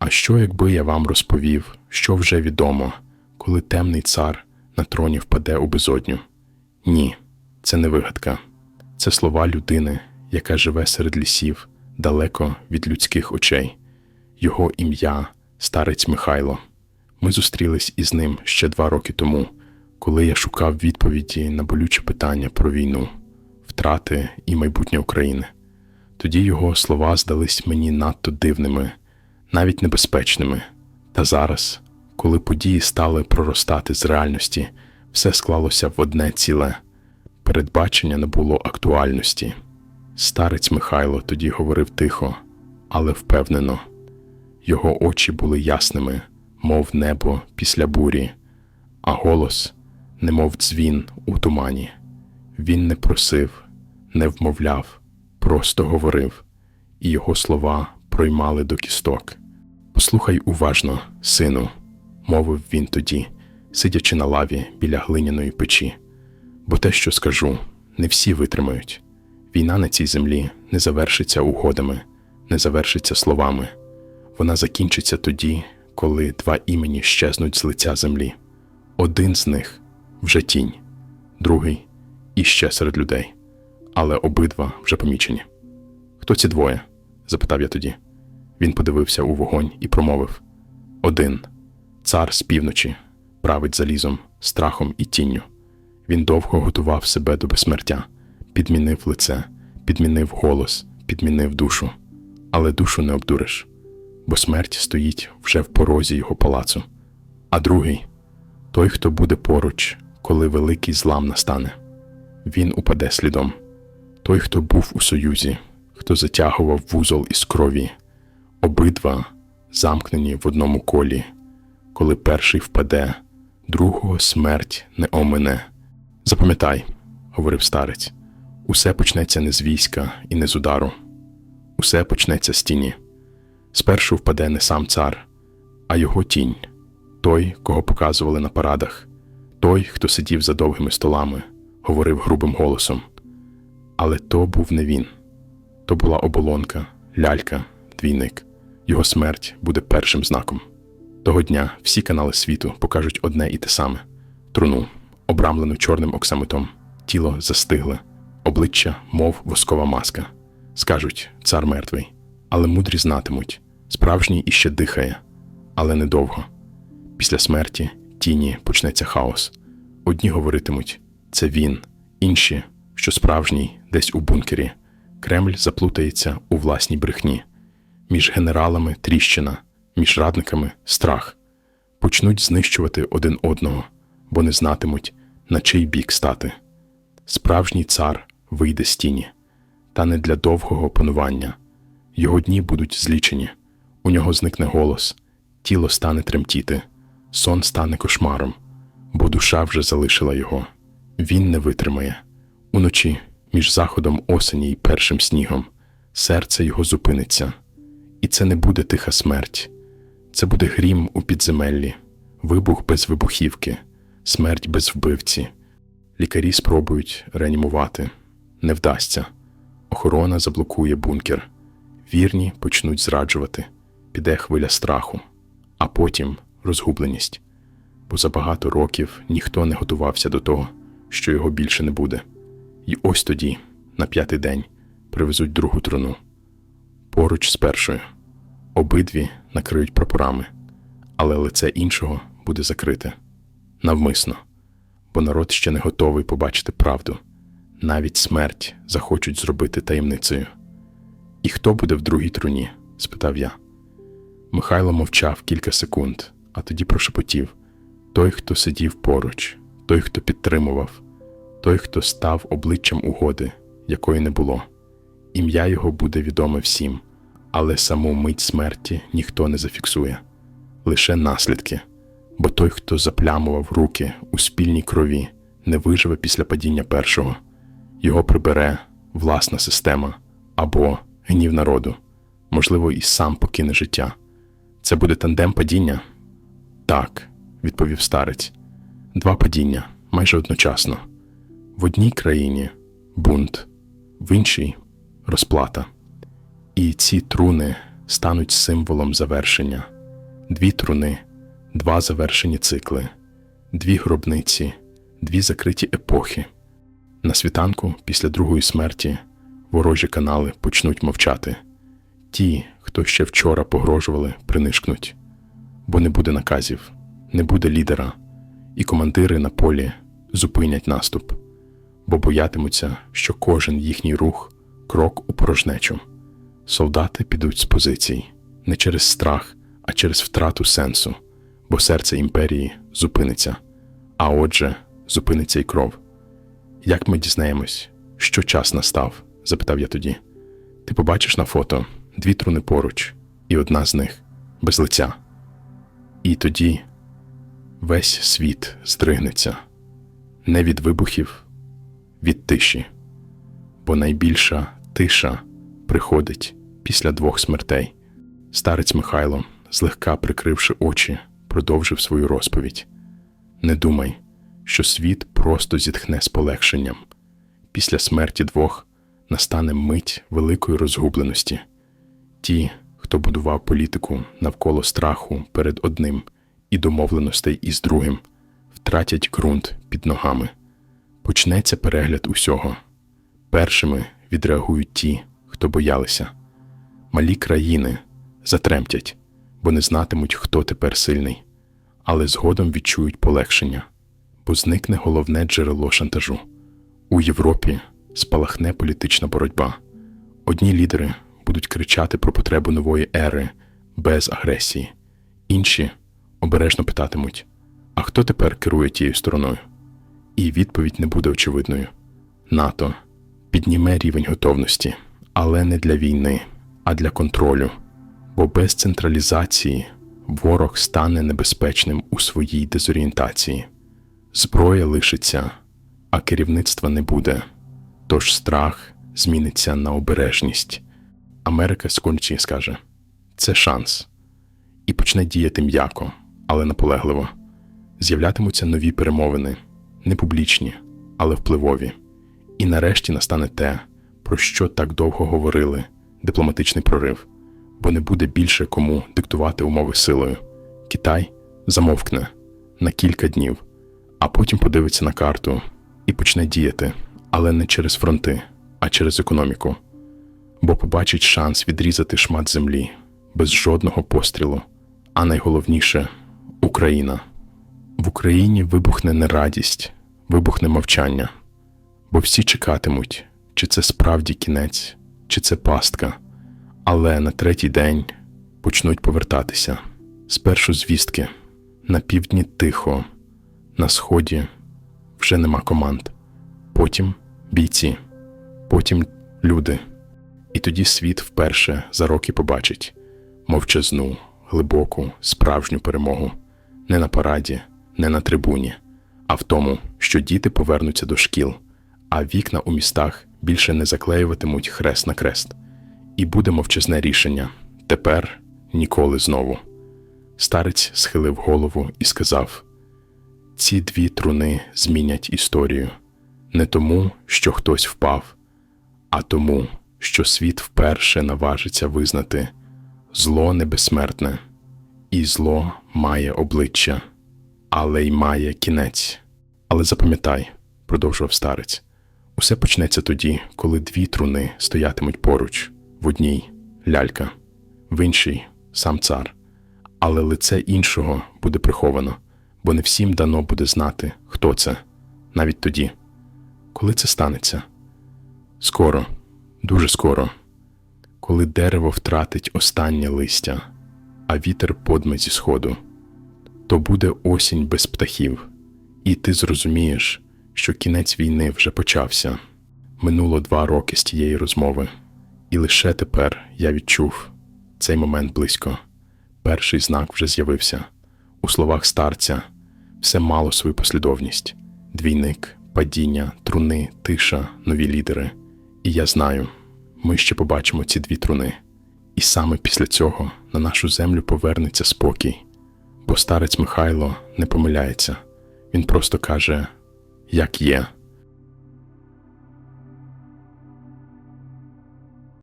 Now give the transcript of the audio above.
А що, якби я вам розповів, що вже відомо, коли темний цар на троні впаде у безодню? Ні, це не вигадка. Це слова людини, яка живе серед лісів, далеко від людських очей. Його ім'я старець Михайло. Ми зустрілись із ним ще два роки тому, коли я шукав відповіді на болюче питання про війну, втрати і майбутнє України. Тоді його слова здались мені надто дивними, навіть небезпечними. Та зараз, коли події стали проростати з реальності, все склалося в одне ціле. Передбачення не було актуальності. Старець Михайло тоді говорив тихо, але впевнено. Його очі були ясними, мов небо після бурі, а голос, немов дзвін у тумані. Він не просив, не вмовляв, просто говорив, і його слова проймали до кісток. Послухай уважно, сину, мовив він тоді, сидячи на лаві біля глиняної печі. Бо те, що скажу, не всі витримають. Війна на цій землі не завершиться угодами, не завершиться словами. Вона закінчиться тоді, коли два імені щезнуть з лиця землі. Один з них вже тінь, другий іще серед людей, але обидва вже помічені. Хто ці двоє? запитав я тоді. Він подивився у вогонь і промовив: Один цар з півночі, править залізом, страхом і тінню. Він довго готував себе до безсмертя, підмінив лице, підмінив голос, підмінив душу. Але душу не обдуриш, бо смерть стоїть вже в порозі його палацу. А другий той, хто буде поруч, коли великий злам настане. Він упаде слідом. Той, хто був у союзі, хто затягував вузол із крові, обидва замкнені в одному колі. Коли перший впаде, другого смерть не омине. Запам'ятай, говорив старець, усе почнеться не з війська і не з удару. Усе почнеться з тіні. Спершу впаде не сам цар, а його тінь, той, кого показували на парадах, той, хто сидів за довгими столами, говорив грубим голосом. Але то був не він, то була оболонка, лялька, двійник. Його смерть буде першим знаком. Того дня всі канали світу покажуть одне і те саме труну, обрамлену чорним оксамитом, тіло застигле, обличчя, мов воскова маска. Скажуть, цар мертвий, але мудрі знатимуть, справжній іще дихає, але недовго. Після смерті тіні почнеться хаос. Одні говоритимуть це він, інші, що справжній десь у бункері. Кремль заплутається у власній брехні. Між генералами тріщина, між радниками страх. Почнуть знищувати один одного, бо не знатимуть, на чий бік стати. Справжній цар вийде з тіні, та не для довгого панування. Його дні будуть злічені, у нього зникне голос, тіло стане тремтіти, сон стане кошмаром, бо душа вже залишила його. Він не витримає. Уночі, між заходом осені і першим снігом, серце його зупиниться. І це не буде тиха смерть, це буде грім у підземеллі, вибух без вибухівки, смерть без вбивці. Лікарі спробують реанімувати, не вдасться. Охорона заблокує бункер. Вірні почнуть зраджувати, піде хвиля страху, а потім розгубленість. Бо за багато років ніхто не готувався до того, що його більше не буде. І ось тоді, на п'ятий день, привезуть другу труну поруч з першою. Обидві накриють прапорами, але лице іншого буде закрите навмисно, бо народ ще не готовий побачити правду. Навіть смерть захочуть зробити таємницею. І хто буде в другій труні? спитав я. Михайло мовчав кілька секунд, а тоді прошепотів той, хто сидів поруч, той, хто підтримував, той, хто став обличчям угоди, якої не було. Ім'я його буде відоме всім, але саму мить смерті ніхто не зафіксує, лише наслідки, бо той, хто заплямував руки у спільній крові, не виживе після падіння першого, його прибере власна система або гнів народу, можливо, і сам покине життя. Це буде тандем падіння? Так, відповів старець. Два падіння майже одночасно. В одній країні бунт, в іншій розплата. І ці труни стануть символом завершення, дві труни, два завершені цикли, дві гробниці, дві закриті епохи. На світанку після другої смерті ворожі канали почнуть мовчати. Ті, хто ще вчора погрожували, принишкнуть, бо не буде наказів, не буде лідера, і командири на полі зупинять наступ, бо боятимуться, що кожен їхній рух крок у порожнечу. Солдати підуть з позицій не через страх, а через втрату сенсу, бо серце імперії зупиниться, а отже, зупиниться й кров. Як ми дізнаємось, що час настав? запитав я тоді. Ти побачиш на фото дві труни поруч, і одна з них без лиця. І тоді весь світ здригнеться не від вибухів, від тиші, бо найбільша тиша приходить після двох смертей. Старець Михайло, злегка прикривши очі, продовжив свою розповідь. Не думай, що світ просто зітхне з полегшенням. Після смерті двох настане мить великої розгубленості. Ті, хто будував політику навколо страху перед одним і домовленостей із другим, втратять ґрунт під ногами. Почнеться перегляд усього. Першими відреагують ті, хто боялися. Малі країни затремтять, бо не знатимуть, хто тепер сильний, але згодом відчують полегшення, бо зникне головне джерело шантажу. У Європі спалахне політична боротьба. Одні лідери будуть кричати про потребу нової ери без агресії, інші обережно питатимуть: а хто тепер керує тією стороною? І відповідь не буде очевидною. НАТО підніме рівень готовності, але не для війни, а для контролю, бо без централізації ворог стане небезпечним у своїй дезорієнтації. Зброя лишиться, а керівництва не буде. Тож страх зміниться на обережність. Америка сконче скаже: це шанс, і почне діяти м'яко, але наполегливо. З'являтимуться нові перемовини, не публічні, але впливові. І нарешті настане те, про що так довго говорили дипломатичний прорив, бо не буде більше кому диктувати умови силою. Китай замовкне на кілька днів, а потім подивиться на карту і почне діяти, але не через фронти, а через економіку, бо побачить шанс відрізати шмат землі без жодного пострілу, а найголовніше Україна. В Україні вибухне не радість, вибухне мовчання, бо всі чекатимуть, чи це справді кінець, чи це пастка, але на третій день почнуть повертатися. Спершу звістки. На півдні тихо, на сході вже нема команд, потім бійці, потім люди. І тоді світ вперше за роки побачить мовчазну, глибоку, справжню перемогу. Не на параді, не на трибуні, а в тому, що діти повернуться до шкіл, а вікна у містах більше не заклеюватимуть хрест на крест. І буде мовчазне рішення тепер ніколи знову. Старець схилив голову і сказав: Ці дві труни змінять історію не тому, що хтось впав, а тому, що світ вперше наважиться визнати зло небезсмертне, і зло має обличчя, але й має кінець. Але запам'ятай, продовжував старець, усе почнеться тоді, коли дві труни стоятимуть поруч, в одній лялька, в іншій сам цар. Але лице іншого буде приховано, бо не всім дано буде знати, хто це, навіть тоді. Коли це станеться? Скоро, дуже скоро, коли дерево втратить останнє листя, а вітер подме зі сходу, то буде осінь без птахів, і ти зрозумієш, що кінець війни вже почався. Минуло два роки з тієї розмови, і лише тепер я відчув цей момент близько. Перший знак вже з'явився. У словах старця все мало свою послідовність: двійник, падіння, труни, тиша, нові лідери. І я знаю, ми ще побачимо ці дві труни. І саме після цього на нашу землю повернеться спокій, бо старець Михайло не помиляється, він просто каже, як є.